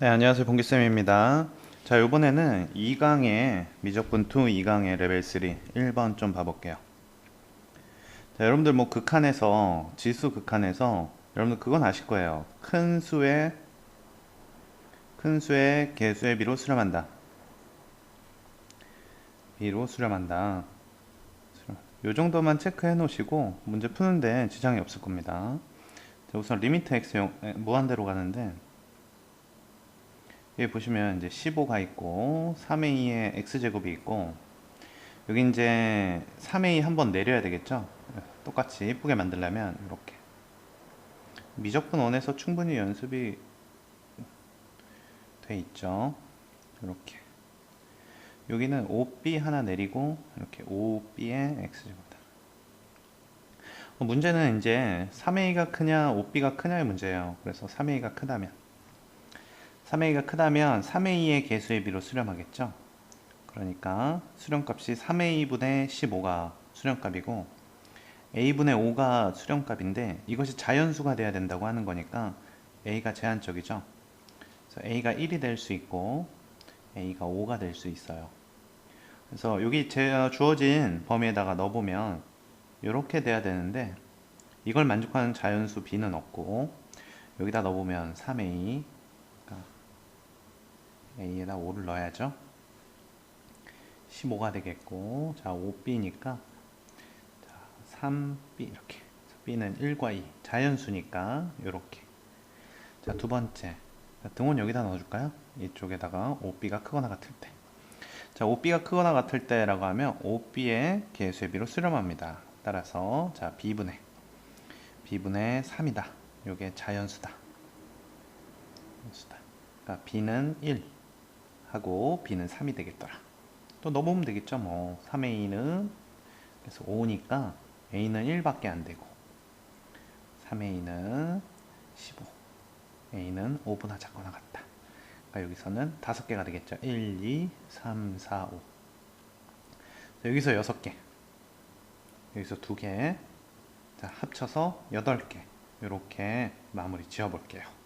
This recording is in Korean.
네, 안녕하세요. 봉기쌤입니다. 자, 이번에는 2강의 미적분 2 2강의 레벨 3 1번 좀 봐볼게요. 자, 여러분들 뭐 극한에서 지수 극한에서 여러분들 그건 아실 거예요. 큰 수의 큰 수의 개수의 비로 수렴한다. 비로 수렴한다. 수렴. 요 정도만 체크해 놓으시고 문제 푸는데 지장이 없을 겁니다. 자, 우선 리미트 에, 무한대로 가는데 여기 보시면 이제 15가 있고 3의 2의 x제곱이 있고 여기 이제 3의 2 한번 내려야 되겠죠? 똑같이 예쁘게 만들려면 이렇게. 미적분 원에서 충분히 연습이 돼 있죠? 이렇게. 여기는 5b 하나 내리고 이렇게 5b의 x제곱이다. 어, 문제는 이제 3의 2가 크냐 5b가 크냐의 문제예요. 그래서 3의 2가 크다면 3a가 크다면 3의 2의 개수의 비로 수렴하겠죠. 그러니까 수렴값이 3의 2분의 15가 수렴값이고 a분의 5가 수렴값인데 이것이 자연수가 돼야 된다고 하는 거니까 a가 제한적이죠. 그래서 a가 1이 될 수 있고 a가 5가 될 수 있어요. 그래서 여기 제 주어진 범위에다가 넣어보면 이렇게 돼야 되는데 이걸 만족하는 자연수 b는 없고 여기다 넣어보면 3a a에다 5를 넣어야죠. 15가 되겠고 자 5b니까 자 3b 이렇게. b는 1과 2 자연수니까 이렇게. 자 두 번째. 자, 등원 여기다 넣어줄까요? 이쪽에다가 5b가 크거나 같을 때 자 5b가 크거나 같을 때라고 하면 5b의 개수의 비로 수렴합니다. 따라서 자 b분의 b분의 3이다. 요게 자연수다. 자연수다. 그러니까 b는 1 하고 b는 3이 되겠더라. 또 넣어보면 되겠죠. 뭐 3의 2는 그래서 5니까 a는 1밖에 안 되고 3의 2는 15 a는 5분화 작거나 같다. 그러니까 여기서는 5개가 되겠죠. 1, 2, 3, 4, 5 여기서 6개 여기서 2개 자, 합쳐서 8개 이렇게 마무리 지어 볼게요.